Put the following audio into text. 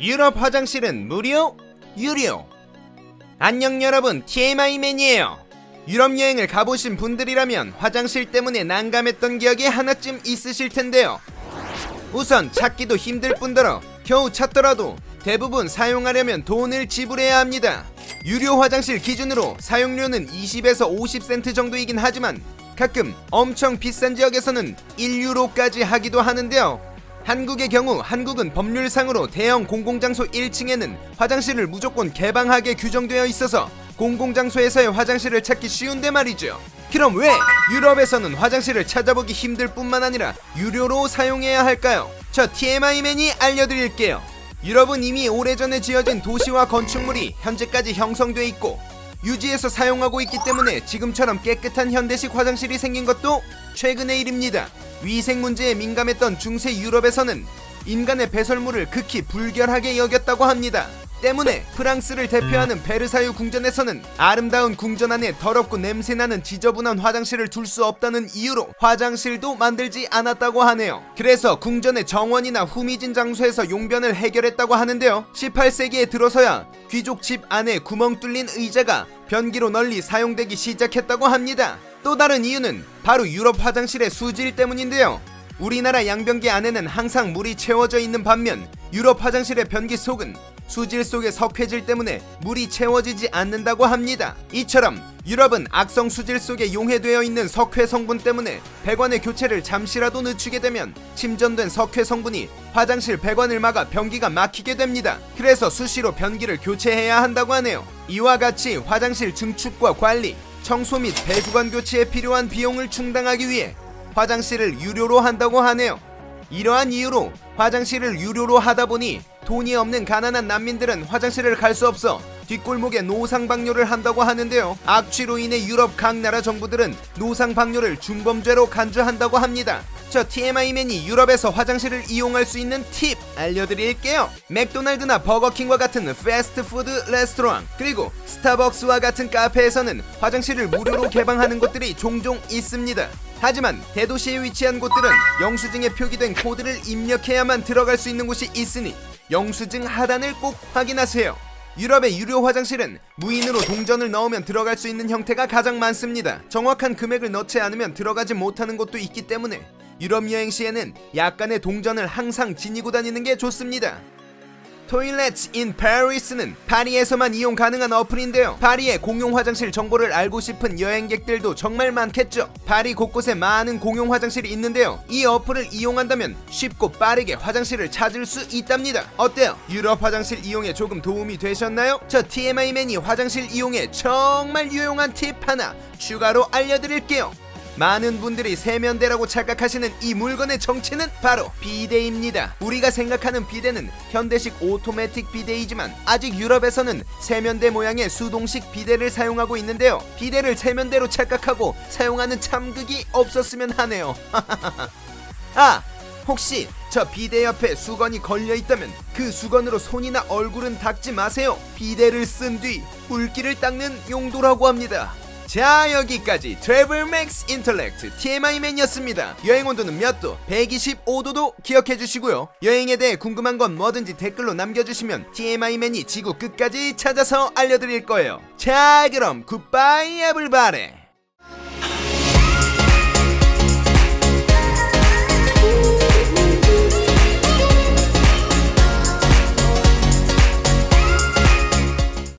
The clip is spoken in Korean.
유럽 화장실은 무료? 유료. 안녕 여러분, TMI맨이에요. 유럽 여행을 가보신 분들이라면 화장실 때문에 난감했던 기억이 하나쯤 있으실 텐데요. 우선 찾기도 힘들 뿐더러 겨우 찾더라도 대부분 사용하려면 돈을 지불해야 합니다. 유료 화장실 기준으로 사용료는 20에서 50센트 정도이긴 하지만 가끔 엄청 비싼 지역에서는 1유로까지 하기도 하는데요. 한국의 경우 한국은 법률상으로 대형 공공장소 1층에는 화장실을 무조건 개방하게 규정되어 있어서 공공장소에서의 화장실을 찾기 쉬운데 말이죠. 그럼 왜 유럽에서는 화장실을 찾아보기 힘들 뿐만 아니라 유료로 사용해야 할까요? 저 TMI맨이 알려드릴게요. 유럽은 이미 오래전에 지어진 도시와 건축물이 현재까지 형성돼 있고 유지해서 사용하고 있기 때문에 지금처럼 깨끗한 현대식 화장실이 생긴 것도 최근의 일입니다. 위생 문제에 민감했던 중세 유럽에서는 인간의 배설물을 극히 불결하게 여겼다고 합니다. 때문에 프랑스를 대표하는 베르사유 궁전에서는 아름다운 궁전 안에 더럽고 냄새나는 지저분한 화장실을 둘 수 없다는 이유로 화장실도 만들지 않았다고 하네요. 그래서 궁전의 정원이나 후미진 장소에서 용변을 해결했다고 하는데요. 18세기에 들어서야 귀족 집 안에 구멍 뚫린 의자가 변기로 널리 사용되기 시작했다고 합니다. 또 다른 이유는 바로 유럽 화장실의 수질 때문인데요. 우리나라 양변기 안에는 항상 물이 채워져 있는 반면 유럽 화장실의 변기 속은 수질 속의 석회질 때문에 물이 채워지지 않는다고 합니다. 이처럼 유럽은 악성 수질 속에 용해되어 있는 석회 성분 때문에 배관의 교체를 잠시라도 늦추게 되면 침전된 석회 성분이 화장실 배관을 막아 변기가 막히게 됩니다. 그래서 수시로 변기를 교체해야 한다고 하네요. 이와 같이 화장실 증축과 관리, 청소 및 배수관 교체에 필요한 비용을 충당하기 위해 화장실을 유료로 한다고 하네요. 이러한 이유로 화장실을 유료로 하다 보니 돈이 없는 가난한 난민들은 화장실을 갈 수 없어 뒷골목에 노상방뇨를 한다고 하는데요. 악취로 인해 유럽 각 나라 정부들은 노상방뇨를 중범죄로 간주한다고 합니다. 저 TMI맨이 유럽에서 화장실을 이용할 수 있는 팁 알려드릴게요. 맥도날드나 버거킹과 같은 패스트푸드 레스토랑 그리고 스타벅스와 같은 카페에서는 화장실을 무료로 개방하는 곳들이 종종 있습니다. 하지만 대도시에 위치한 곳들은 영수증에 표기된 코드를 입력해야만 들어갈 수 있는 곳이 있으니 영수증 하단을 꼭 확인하세요. 유럽의 유료 화장실은 무인으로 동전을 넣으면 들어갈 수 있는 형태가 가장 많습니다. 정확한 금액을 넣지 않으면 들어가지 못하는 곳도 있기 때문에 유럽 여행 시에는 약간의 동전을 항상 지니고 다니는 게 좋습니다. 토일렛 인 파리스는 파리에서만 이용 가능한 어플인데요. 파리의 공용 화장실 정보를 알고 싶은 여행객들도 정말 많겠죠. 파리 곳곳에 많은 공용 화장실이 있는데요. 이 어플을 이용한다면 쉽고 빠르게 화장실을 찾을 수 있답니다. 어때요? 유럽 화장실 이용에 조금 도움이 되셨나요? 저 TMI맨이 화장실 이용에 정말 유용한 팁 하나 추가로 알려드릴게요. 많은 분들이 세면대라고 착각하시는 이 물건의 정체는 바로 비데입니다. 우리가 생각하는 비데는 현대식 오토매틱 비데이지만 아직 유럽에서는 세면대 모양의 수동식 비데를 사용하고 있는데요. 비데를 세면대로 착각하고 사용하는 참극이 없었으면 하네요. 아! 혹시 저 비데 옆에 수건이 걸려 있다면 그 수건으로 손이나 얼굴은 닦지 마세요. 비데를 쓴 뒤 물기를 닦는 용도라고 합니다. 자 여기까지 트래블맥스 인텔렉트 TMI맨이었습니다. 여행 온도는 몇 도? 125도도 기억해 주시고요. 여행에 대해 궁금한 건 뭐든지 댓글로 남겨주시면 TMI맨이 지구 끝까지 찾아서 알려드릴 거예요. 자 그럼 굿바이 에블바레